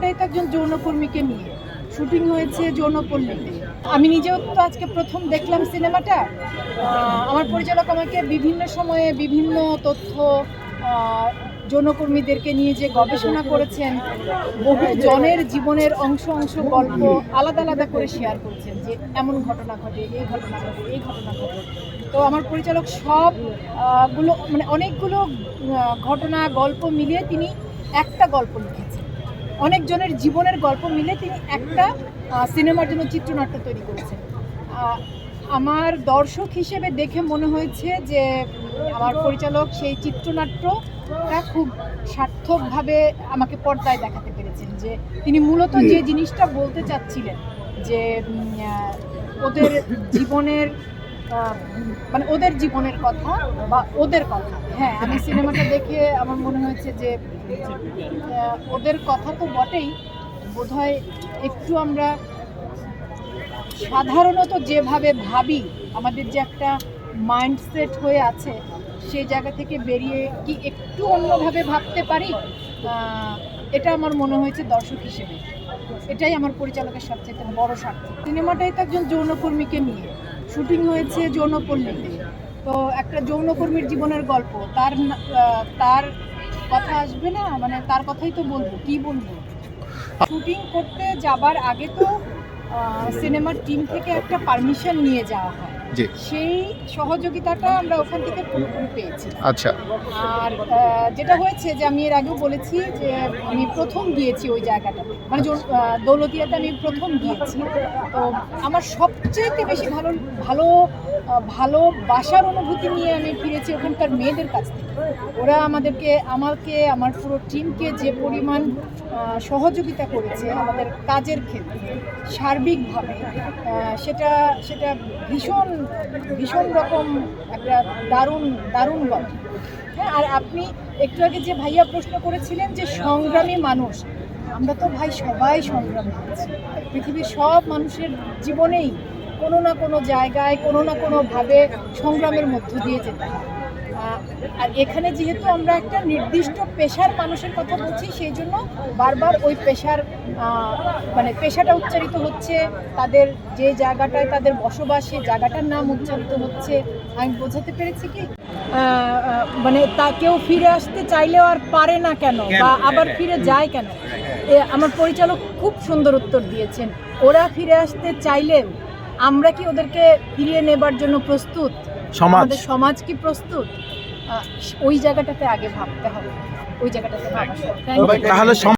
সিনেমাটাই তো একজন যৌনকর্মীকে নিয়ে। শুটিং হয়েছে যৌনপল্লীতে আমি নিজেও তো আজকে প্রথম দেখলাম সিনেমাটা। আমার পরিচালক আমাকে বিভিন্ন সময়ে বিভিন্ন তথ্য যৌনকর্মীদেরকে নিয়ে যে গবেষণা করেছেন বহু জনের জীবনের অংশ অংশ গল্প আলাদা আলাদা করে শেয়ার করছেন যে এমন ঘটনা ঘটে এই ঘটনা ঘটে এই ঘটনা ঘটে। তো আমার পরিচালক সব আহ, গুলো মানে অনেকগুলো ঘটনা গল্প মিলিয়ে তিনি একটা গল্প লিখেছেন। অনেকজনের জীবনের গল্প মিলে তিনি একটা সিনেমার জন্য চিত্রনাট্য তৈরি করেছেন। আমার দর্শক হিসেবে দেখে মনে হয়েছে যে আমার পরিচালক সেই চিত্রনাট্যটা খুব সার্থকভাবে আমাকে পর্দায় দেখাতে পেরেছেন যে তিনি মূলত যে জিনিসটা বলতে চাচ্ছিলেন যে ওদের জীবনের মানে ওদের জীবনের কথা বা ওদের কথা। হ্যাঁ আমি সিনেমাটা দেখে আমার মনে হয়েছে যে ওদের কথা তো বটেই। বোধহয় একটু আমরা সাধারণত যেভাবে ভাবি, আমাদের যে একটা মাইন্ডসেট হয়ে আছে, সেই জায়গা থেকে বেরিয়ে কি একটু অন্যভাবে ভাবতে পারি? এটা আমার মনে হয়েছে দর্শক হিসেবে। এটাই আমার পরিচালকের সবচেয়ে বড় স্বার্থ। সিনেমাটাই তো একজন যৌনকর্মীকে নিয়ে। শুটিং হয়েছে যৌনপল্লীতে তো একটা যৌনকর্মীর জীবনের গল্প, তার তার কথা আসবে না? মানে তার কথাই তো বলব, কি বলব? শুটিং করতে যাবার আগে তো সিনেমার টিম থেকে একটা পারমিশন নিয়ে যাওয়া হয়। জি। সেই সহযোগিতাটা আমরা ওখান থেকে পুরোপুরি পেয়েছি। আচ্ছা। আর যেটা হয়েছে যে আমি এর আগেও বলেছি যে আমি প্রথম গিয়েছি ওই জায়গাটাতে মানে আহ, দৌলতিয়াতে আমি প্রথম গিয়েছি। তো আমার সবচেয়ে বেশি ভালো ভালো ভালোবাসার অনুভূতি নিয়ে আমি ফিরেছি ওখানকার মেয়েদের কাছ থেকে। ওরা আমাদেরকে আমাকে আমার পুরো টিমকে যে পরিমাণ সহযোগিতা করেছে আমাদের কাজের ক্ষেত্রে সার্বিকভাবে সেটা সেটা ভীষণ ভীষণ রকম একটা দারুণ দারুণ গল্প। হ্যাঁ আর আপনি একটু আগে যে ভাইয়া প্রশ্ন করেছিলেন যে সংগ্রামী মানুষ, আমরা তো ভাই সবাই সংগ্রামী আছি। পৃথিবীর সব মানুষের জীবনেই কোনো না কোনো জায়গায়, কোনো না কোনোভাবে সংগ্রামের মধ্য দিয়ে যেতে হয়। আর এখানে যেহেতু আমরা একটা নির্দিষ্ট পেশার মানুষের কথা বলছি সেই জন্য বারবার ওই পেশার মানে পেশাটা উচ্চারিত হচ্ছে তাদের যে জায়গাটায় তাদের বসবাস সেই জায়গাটার নাম উচ্চারিত হচ্ছে। আমি বোঝাতে পেরেছি কি? মানে তা কেউ ফিরে আসতে চাইলেও আর পারে না কেন বা আবার ফিরে যায় কেন? এ, আমার পরিচালক খুব সুন্দর উত্তর দিয়েছেন। ওরা ফিরে আসতে চাইলেও আমরা কি ওদেরকে ফিরিয়ে নেবার জন্য প্রস্তুত? সমাজ। আমাদের সমাজ কি প্রস্তুত? আহ, ওই জায়গাটাতে আগে ভাবতে হবে। ওই জায়গাটাতে তাহলে